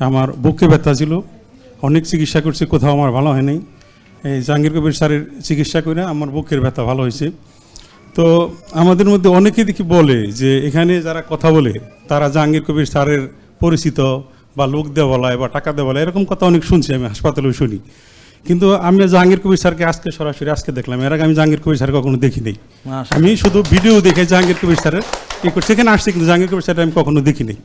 আমার বুকে ব্যথা ছিল। অনেক চিকিৎসা করছি কোথাও আমার ভালো হয়নি এই জাহাঙ্গীর কবির স্যারের চিকিৎসা করে আমার বুকের ব্যথা ভালো হয়েছে। তো আমাদের মধ্যে অনেকে দেখি বলে যে এখানে যারা কথা বলে তারা জাহাঙ্গীর কবির স্যারের পরিচিত বা লোক দেওয়া বলায় বা টাকা দেওয়া বলায় এরকম কথা অনেক শুনছি আমি হাসপাতালেও শুনি। কিন্তু আমি জাহাঙ্গীর কবির স্যারকে আজকে সরাসরি আজকে দেখলাম এর আগে আমি জাহাঙ্গীর কবির স্যার কখনো দেখি নাই আমি শুধু ভিডিও দেখে জাহাঙ্গীর কবির স্যারের ই করছি সেখানে আসছি কিন্তু জাহাঙ্গীর কবির স্যার আমি কখনো দেখি নাই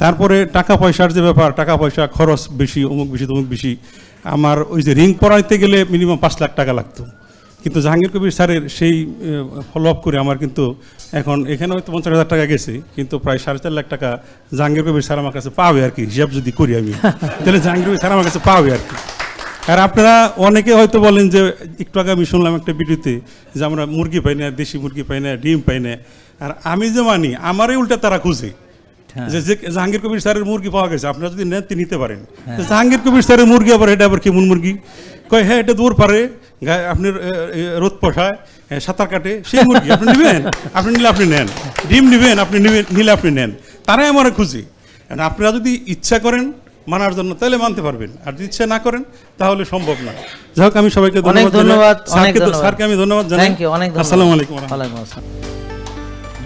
তারপরে টাকা পয়সার যে ব্যাপার টাকা পয়সা খরচ বেশি অমুক বেশি তমুক বেশি আমার ওই যে রিং পড়াইতে গেলে মিনিমাম পাঁচ লাখ টাকা লাগতো। কিন্তু জাহাঙ্গীর কবির স্যারের সেই ফলো আপ করে আমার কিন্তু এখন এখানে হয়তো পঞ্চাশ হাজার টাকা গেছে কিন্তু প্রায় সাড়ে চার লাখ টাকা জাহাঙ্গীর কবির স্যার আমার কাছে পাবে আর কি হিসাব যদি করি আমি। তাহলে জাহাঙ্গীর কবির স্যার আমার কাছে পাবে আর কি। আর আপনারা অনেকে হয়তো বলেন যে একটু আগে আমি শুনলাম একটা ভিডিওতে যে আমরা মুরগি পাই না দেশি মুরগি পাই না ডিম পাই না। আর আমি যে মানি আমারই উল্টা তারা খুঁজে। যে যে জাহাঙ্গীর কবির স্যারের মুরগি পাওয়া গেছে আপনারা যদি নেন নিতে পারেন। জাহাঙ্গীর কবির স্যারের মুরগি আবার এটা আবার কেমন মুরগি? কয় হ্যাঁ এটা দূর পারে আপনার রোদ পোষায় সাঁতার কাটে সেই মুরগি আপনি নেবেন? আপনি নিলে আপনি নেন। ডিম নেবেন আপনি নেবেন নিলে আপনি নেন। তারাই আমার আর আপনারা যদি ইচ্ছা করেন মানার জন্য তাহলে মানতে পারবেন। আর যদি ইচ্ছা না করেন তাহলে সম্ভব না। যাই হোক আমি সবাইকে ধন্যবাদ স্যারকে আমি ধন্যবাদ জানাই। আসসালামু আলাইকুম। আসসালাম।